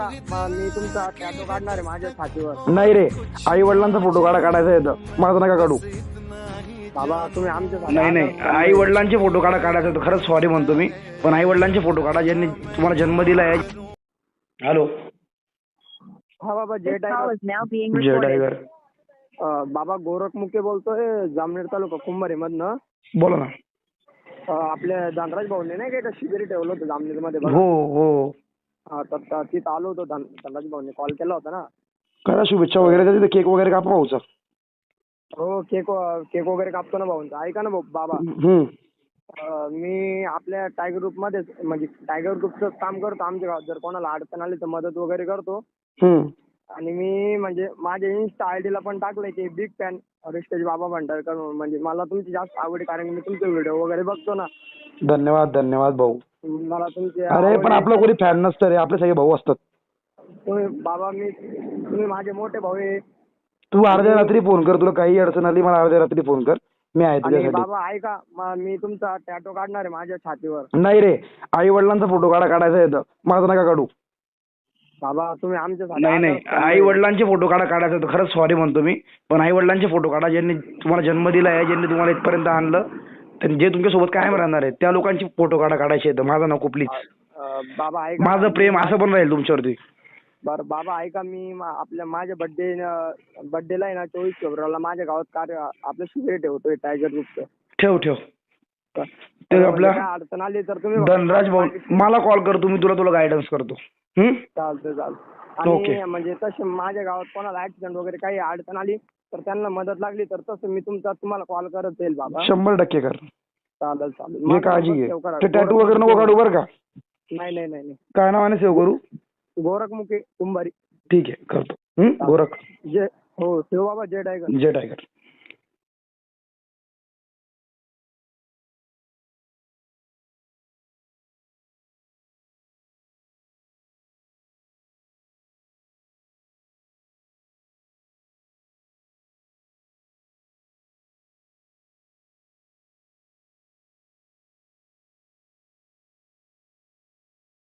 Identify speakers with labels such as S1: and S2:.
S1: मी तुमचा टॅटो काढणार आहे माझ्या छातीवर.
S2: नाही रे आई वडिलांचा फोटो काढा काढायचा येतं माझा नका काढू.
S1: बाबा तुम्ही आमच्या
S2: नाही नाही आई वडिलांचे फोटो काढा काढायचा येतं खरंच सॉरी म्हणतो मी. पण आई वडिलांचे फोटो काढा ज्यांनी तुम्हाला जन्म दिला आहे. हॅलो.
S1: हा बाबा जे
S3: being
S2: जय. टायगर
S1: बाबा गोरख मुके बोलतोय जामनेर तालुका कुंभारी मधनं
S2: बोला ना.
S1: आपल्या धनराज भाऊने नाही का शिबिरी ठेवलं होतं जामनेरमध्ये
S2: हो हो.
S1: हा तर तिथं आलो होतो धन धनराज भाऊने. कॉल केला होता ना.
S2: करा शुभेच्छा वगैरे. द्या तिथे केक वगैरे कापा भाऊचा.
S1: हो केक केक वगैरे कापतो ना भाऊंचा. ऐका ना भाऊ बाबा.
S2: हम्म.
S1: अं, मी आपल्या टायगर ग्रुपमध्ये म्हणजे टायगर ग्रुपचं काम करतो आमच्या गावात. जर कोणाला अडचण आली तर मदत वगैरे करतो.
S2: हम्म.
S1: आणि मी म्हणजे माझ्या इन्स्टा आय ला पण टाकलंय की बिग फॅन ऋषिकेश बाबा भंडारकर म्हणून. म्हणजे मला तुमची जास्त आवड आहे कारण मी तुमचे व्हिडिओ वगैरे बघतो ना.
S2: धन्यवाद धन्यवाद भाऊ.
S1: मला तुमचे
S2: अरे पण
S1: आवड
S2: आपलं कोणी फॅन नसतं रे. आपले सगळे भाऊ असतात.
S1: तुम्ही बाबा मी तुम्ही माझे मोठे भाऊ आहे.
S2: तू अर्ध्या रात्री फोन कर. तुला काही अडचण आली मला अर्ध्या रात्री फोन कर. मी आहे
S1: आणि
S2: तुझ्यासाठी.
S1: बाबा ऐका. म- मी तुमचा टॅटो काढणार आहे माझ्या छातीवर.
S2: नाही रे. आई वडिलांचा फोटो काढा काढायचा येतं माझा नका काढू.
S1: बाबा तुम्ही आमच्यासाठी
S2: नाही नाही. आई वडिलांचे फोटो काढा काढायचा येतं खरंच सॉरी म्हणतो मी. पण आई वडिलांचे फोटो काढा ज्यांनी तुम्हाला जन्म दिला आहे ज्यांनी तुम्हाला इथपर्यंत आणलं. तर जे तुमच्यासोबत कायम राहणार आहे त्या लोकांचे फोटो काढा काढायचे येतं माझा नको प्लीज
S1: अं, बाबा ऐका
S2: माझं प्रेम असं पण राहील तुमच्यावरती.
S1: बरं बाबा ऐका मी मा- आपल्या माझ्या बर्थडे बर्थडेला आहे ना चोवीस फेब्रुवारीला माझ्या गावात कार्य आपलं शिबिर ठेवतोय टायगर ग्रुपचं
S2: ठेव ठेव.
S1: तर
S2: ते आपल्या
S1: काय अडचण आली तर तुम्ही
S2: धनराज भाऊ मला कॉल कर तुम्ही तुला तुला गायडन्स करतो. हम्म?
S1: चालतं चालतं. आणि म्हणजे तसे माझ्या गावात कोणाला ऍक्सिडेंट वगैरे काही अडचण आली तर त्यांना मदत लागली तर तसं मी तुमचा तुम्हाला कॉल करत येईल बाबा.
S2: शंभर टक्के कर.
S1: चालेल चालेल.
S2: काळजी घे. टॅटू वगैरे नको काढू बरं का?
S1: नाही नाही नाही नाही.
S2: काय नावाने सेव्ह करू
S1: गोरखमुखी कुंभारी.
S2: ठीक आहे करतो? गोरख.
S1: जय हो शिव बाबा जय टायगर
S2: जय टायगर